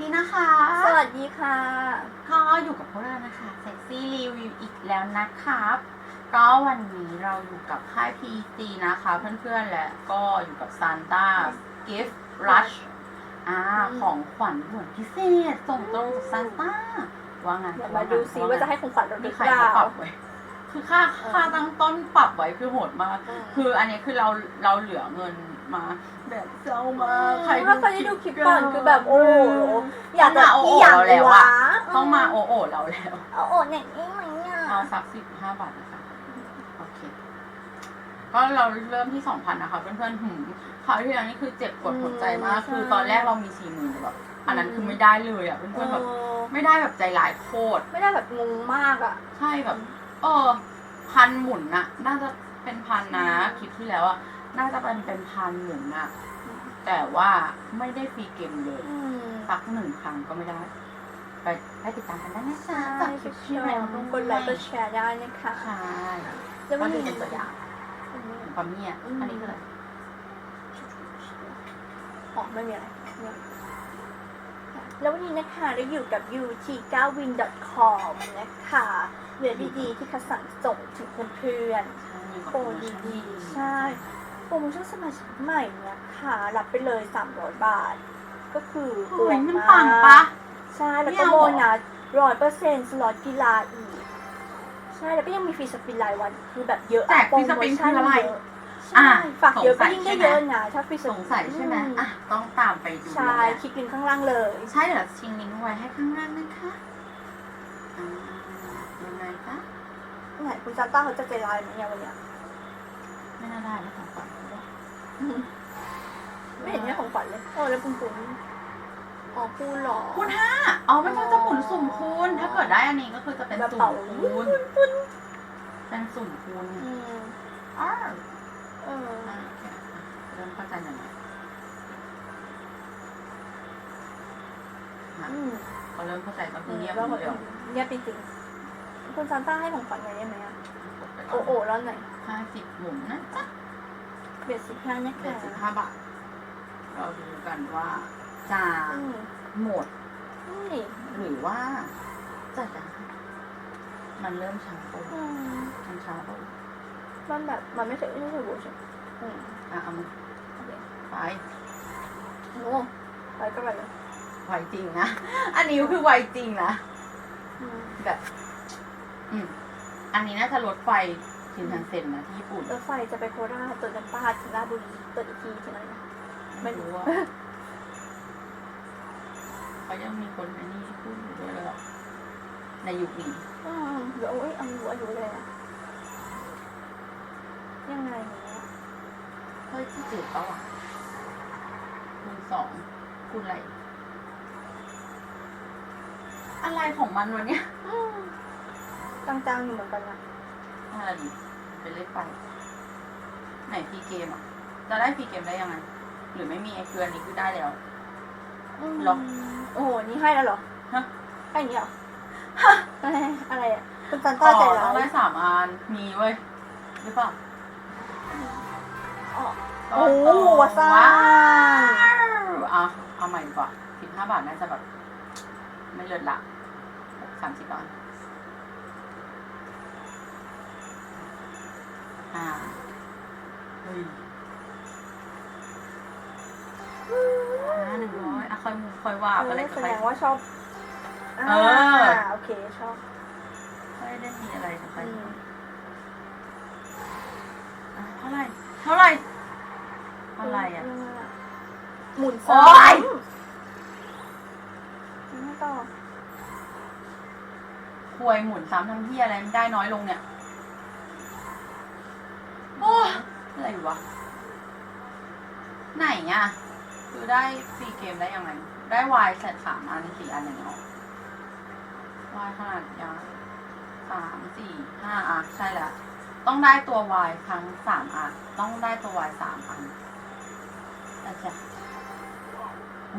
ดีนะคะ สวัสดีค่ะก็อยู่กับพวกเรานะคะเซ็กซี่รีวิวอีกแล้วนะครับ ก็วันนี้เราอยู่กับค่าย PG นะคะ เพื่อนๆและก็อยู่กับ Santa Gift Rush อ่าอืมของขวัญด่วนพิเศษส่งตรงจากซานต้าว่าไงเดี๋ยวมาดูซิว่าจะให้ของขวัญเราหมีรือใครเปล่าเขาปรับไว้คือค่าค่าตั้งต้นปรับไว้คือโหดมากอืมคืออันนี้คือเราเราเหลือเงิน มา แบบเจ้ามากใครถ้าใครได้ดูคลิปก่อนคือแบบโอ้โหอยากจะต้องมาโอ้อีโหหยังเราแล้ววะอะต้องมาโอโอเราแล้วเอาโอ้เนี่ยนี่ไหมเนี่ยเอาสักสิบห้าบาทนะคะโอเคก็เราเริ่มที่สองพันนะคะเพื่อนๆหืมคราวที่แล้วนี่คือเจ็บปวดหัวใจมาก คือตอนแรกเรามีสี่หมื่นแบบอันนั้นคือไม่ได้เลยอะเพื่อนๆแบบเออไม่ได้แบบใจร้ายโคตร ไม่ได้แบบงงมากอะ ใช่แบบ เออพันหมุนน่ะน่าจะเป็นพันนะคลิปที่แล้วอะ น่าจะเป็นเป็นพันหมุนน่ะแต่ว่าไม่ได้ฟรีเกมเลยอืมสักหนึ่งครั้งก็ไม่ได้ ไปไปติดตามกันได้นะจ๊ะใช่จากคลิปชที่มแล้วกดไลค์กดแชร์ได้นะคะใช่แล้วก็วันดูนี้เป็นตัวอย่างความเงียบอันนี้คืออะไรอ๋อไม่มีอะไรเนี่ยแล้ววันนี้นะคะเราอยู่กับ ut9win.com นะคะเรือดีๆที่คัดสรรส่งถึงเพื่อนๆโปรดีๆใช่โป รโมชั่นสมาชิกใหม่เนี่ยค่ะรับไปเลย300บาท ก็คือโอ้ยมันากปังปะใช่แล้วไม่ก็เอาโบเหรอนัสร้อยเปอร์เซ็นต์สล็อตกีฬาอีก ใช่แล้วก็ยังมีฟรีสปินรายวันคือแบบเยอะแจกฟรีสปินคืออะไรเยอะอะใช่ฝากเยอะสงสัก็ยยิ่งได้ใช่ไหมเยอะนะถ้าฟรีสสงสัยใช่ไหมอือะต้องตามไปดูใช่แล้วแหละคลิกลิงก์ข้างล่างเลย ใช่เดี๋ยวชิงลิงก์ไว้ให้ข้างล่างนะคะอ่ายังไงคะไหนคุณซานต้าเขาจะใจร้ายไหมเนี่ยวันเนี้ย ไม่น่าได้นะของขวัญไม่เห็นเนี่ยของขวัญเลยโอ้แล้วปุ้งปุ้งอ๋อคูณเหรอ คูณห้าอ๋อมันก็จะหมุนสุ่มคูณ ถ้าเกิดได้อันนี้ก็คือจะเป็นกระสุ่มเป๋าคูณ เป็นสุ่มคูณอืมอ้าวเอออะโอเคอะเริ่มเข้าใจหน่อยนะอะอืมพอเริ่มเข้าใจก็คือเงีเงียยบบแล้วหมดเลยเงียบจริงๆคุณซานต้าให้ของขวัญไงได้ไหมอะโอ้โหร้อนหน่อย ห้าสิบหมุนนะจ๊ะเบียดสิบห้านะเจ็ดคะสิบห้าบาท เราดูกันว่าจะอืมหมดนี่หรือว่าจะได้มันเริ่มช้าไปอืมมันช้าไปมันแบบมันไม่เคยไม่เคยบูชใช่อืมอะเอามาโอเคไปโอ้ไปก็ไปเลยไวจริงนะ อันนี้คือไวจริงนะ อืมแบบ อืม อันนี้น่าจะรถไฟ ชินคันเซ็นนะที่ญี่ปุ่นรถไฟจะไปโคราชตัวน้ำปาถึงราชบุรีตัวอีกทีถึงอะไรนะไม่รู้ว่าเขายังมีคนอันนี้พูดอยู่ด้วยเลยหรอในยุคนี้อืมเดี๋ยวโอ้ยเอาอยู่อายุเลยอะยังไงเนี่ยเฮ้ยที่จืดปะวะคูณสองคูณอะไร อะไรของมันวะเนี่ยอืมจังๆอยู่เหมือนกันนะอะไรดิ เป็นเลขไปไหนพีเกมอะ จะได้พีเกมได้ยังไง หรือไม่มีไอ้เกลือนี้คือได้แล้วอืมหรอ โอ้โห นี่ให้แล้วเหรอ ฮะ ให้อย่างนี้เหรออะไรอะไรอะคุณซันอ๋ต้าอใจต้ร้าองได้ยสามอัน มีเว้ยหรือเปล่าอ๋อโอ้โหวาซ่าว้าวเอาเอาใหม่ดีกว่าสิบห้าบาทน่าจะแบบ ไม่เลิศละสามสิบบาท อ่าเฮ้ยอ่าหนึ่งร้อยอะค่อยมูค่อยว่าเออะไรอก็แสไป ดงว่าชอบเออ โอเคชอบค่อยได้มีอะไรก็ไปอืมอะเท่าไหร่เท่าไหร่เท่าไหร่อะ หมุนโอ๊ซ้ำยไม่ต่อ ควยหมุนซ้ำทั้งที่อะไรมันได้น้อยลงเนี่ย โอ้อะไร วะ ไหนอะ คือได้ฟรีเกมได้ยังไง ได้วายเสร็จสามอันสี่อันอย่างเงี้ยวายขนาดยาวสามสี่ห้าอะใช่แล้วต้องได้ตัววายทั้งสามอันต้องได้ตัววายสามอันโอาจารย์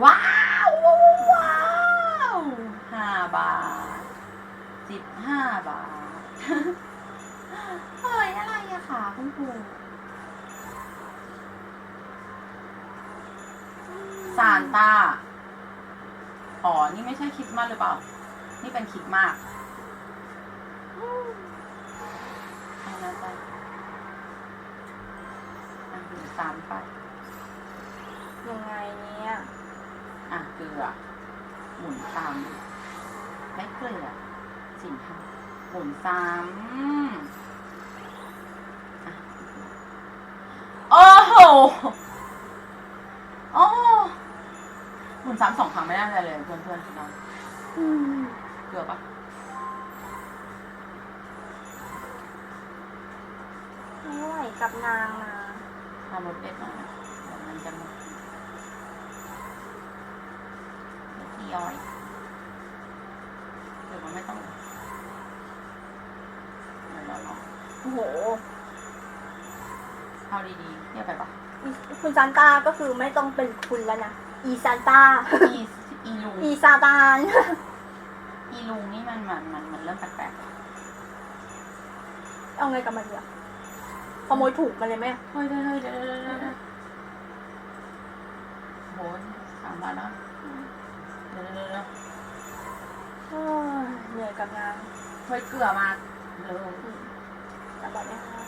ว้าวว้าวห้าบาทสิบห้าบาทเฮ้ย ซานต้า อ๋อ นี่ไม่ใช่คริดมากหรือเปล่า นี่เป็นคริดมากเอานะจ๊ะอะหนึ่งสามไป ยังไงเนี่ย อะเกลือ หมุนซ้ำไม่เกลือสี่ห้าหมุนซ้ำอะโอ้โห โอ้ หมุนซ้ำสองครั้งไม่ได้อะไรเลยเพื่อนเพื่อนๆเราอืมเกลือปะไม่ไหวกับนางนะทำรสเด็ดหน่อยนะเดี๋ยวมันจะหมดเดี๋ยวที่ย้อยหรือว่าไม่ต้องเดี๋ยวเราลองโอ้โหเอาดีๆเรียกไปปะอีคุณซานต้าก็คือไม่ต้องเป็นคุณแล้วนะ อีซานต้าอีอีลุงอีซาตานอีลุงนี่มันมันมันมันเริ่มแปลกๆอะเอาไงกับมันเนี่ยขโมยถูกมันเลยไหมเฮ้ยเฮ้ยเฮ้ยเดี๋ยวเดี๋ยวเดี๋ยวเดี๋ยวโหยสามบาทแล้วเดี๋ยวเดี๋ยวเดี๋ยวโอ้ยเหนื่อยกับงานเฮ้ยเกลือมาเลยอืมจำแบบนี้ค่ะ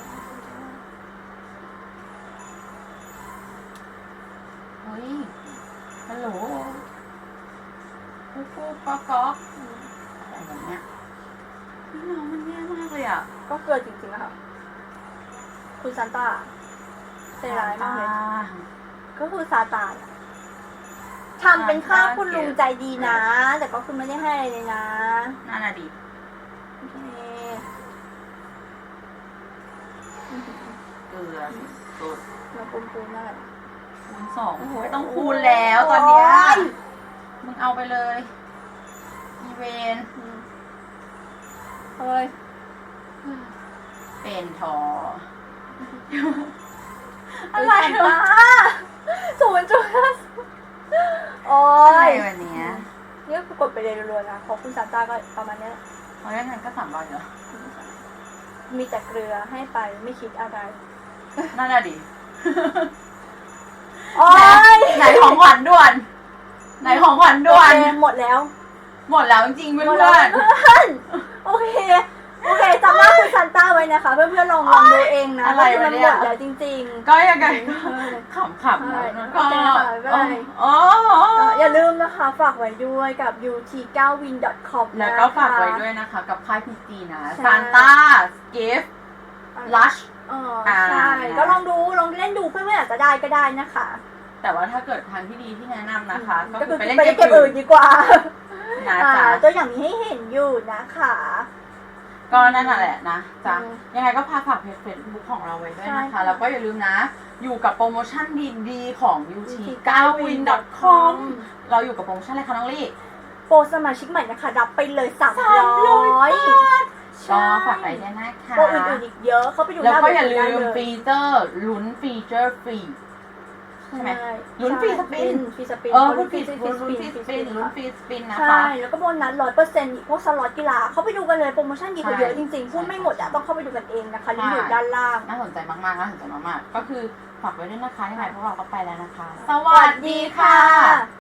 เฮ้ย ฮัลโหลกูกูก๊อกก๊อกอืมอะไรแบบเนี้ยพี่น้องมันแย่มากเลยอะ ก็เกินจริงๆอะค่ะคุณซานต้าใจร้ายมากเลย ก็คือซาตานอะทำเป็นข้าคุณลุงใจดีนะ แต่ก็คือไม่ได้ให้อะไรเลยนะน่าน่ะดีโอเคเกลือสุดมาปูนปูนมาก คูณสองโอ้โหไม่ต้องคูณแล้วตอนเนี้ยโอ้ยมึงเอาไปเลย อีเวนอืมเฮ้ย เป็นทอ อะอะไรไรวะวะศูนย์จุดห้าโอ้อะไรยวันเนี้ยนี่ก็กดไปเลยรัวๆนะของคุณซานต้าก็ประมาณเนี้ยเพราะงั้นก็สามร้อยเหรอมีแต่เกลือให้ไปไม่คิดอะไร นั่นน่ะดิ โอ้ยไหนของขวัญด่วน ไหนของขวัญด่วน โอเคหมดแล้วหมดแล้วจริงๆเพื่หมดแล้วอนเพื่อนโอเคโอเคจำหน้าคุณซานต้าไว้นะคะ เพื่อนๆลองลองดูเองนะอะไรว่าวะมันเนี่หมยดแล้วจริงๆก็ยังไงๆขำๆนะแล้วก็ใช่โอเคค่ะบ๊ายบายโอ้เอ่ออย่าลืมนะคะฝากไว้ด้วยกับ ut9win.com แล้วก็ฝากไว้ด้วยนะคะ กับค่ายพีจีนะใช่ซานต้า กิฟต์ลัช เอออ่าใช่ก็ลองดูลองเล่นดูเพื่อนๆอาจจะได้ก็ได้นะคะแต่ว่าถ้าเกิดทางที่ดีที่แนะนำนะคะ ก็ก็คืคืออไปเล่นไปเกเล่นมเกมอื่อื่นนดีกว่านะอ่าจ๊ะ ตัวอย่างนี้ให้เห็นอยู่นะคะ ก็นั่นน่ะแหละนะจ๊ะอืมยังไงก็พาฝากเพจเฟซบุ๊กของเราไว้ด้วยนะใช่คะ ค่ะแล้วก็อย่าลืมนะ อยู่กับโปรโมชั่นดีๆของ ut9win.com เราอยู่กับโปรโมชั่นอะไรคะน้องลี่ โปรสมาชิกใหม่นะคะ รับไปเลย300 ก็ฝากไว้ด้วยนะคะโปรอื่นๆอีกเยอะเขาไปดูหแล้วน้าก็เว็บอย่าได้ลืมเลยฟีเจอร์ลุ้นฟีเจอร์ฟรี ใช่ไหมลุ้นฟรีสปิน ฟรีสปินเออลุ้ลุ้นนฟฟรีรีสปินลุ้นฟรีสปินลุ้นฟรีสปินนะใช่คะแล้วก็โบนัสร้อยเปอร์เซ็นต์พวกสล็อตกีฬาเข้าไปดูกันเลยโปรโมชั่นดีกว่าเยอะจริงๆพูดไม่หมดอะต้องเข้าไปดูกันเองนะคะลิงก์อยู่ด้านล่าง น่าสนใจมากๆน่าสนใจมากๆ ก็คือฝากไว้ด้วยนะคะยังไงพวกเราก็ไปแล้วนะคะ สวัสดีค่ะ